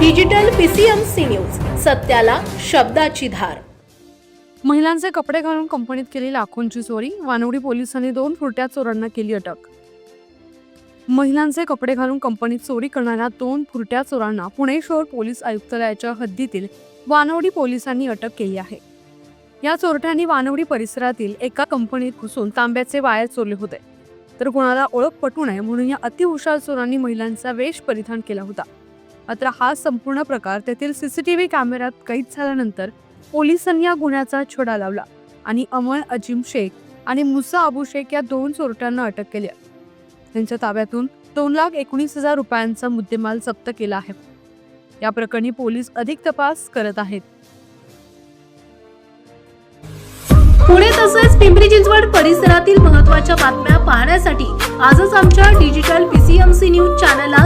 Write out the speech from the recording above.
Digital PCMC news सत्याला शब्दाची धार. महिलांचे कपडे घालून कंपनीत केली लाखोंची चोरी वानवडी पोलिसांनी दोन फुरट्या चोरांना केली अटक. महिलांचे कपडे घालून कंपनीत चोरी करणाऱ्या दोन फुरट्या चोरांना पुणे शहर पोलीस आयुक्तालयाच्या हद्दीतील वानवडी पोलिसांनी अटक केली आहे. या चोरट्यांनी वानवडी परिसरातील एका कंपनीत घुसून तांब्याचे वायर चोरले होते. तर कोणाला ओळख पटू नये म्हणून या अतिहुशार चोरांनी महिलांचा वेश परिधान केला होता. मात्र हा संपूर्ण प्रकार तेथील सीसीटीव्ही कॅमेऱ्यात कैद झाल्यानंतर पोलिसांनी या गुन्ह्याचा छडा लावला आणि अमर अजिम शेख आणि मुसा अबू शेख या दोन चोरट्यांना अटक केली त्यांच्या ताब्यातून दोन लाख एकोणीस हजार रुपयांचा मुद्देमाल जप्त केला आहे. या प्रकरणी पोलीस अधिक तपास करत आहेत. पुणे तसेच पिंपरी चिंचवड परिसरातील महत्त्वाच्या बातम्या पाहण्यासाठी आजच आमच्या डिजिटल पीसीएमसी न्यूज चॅनलला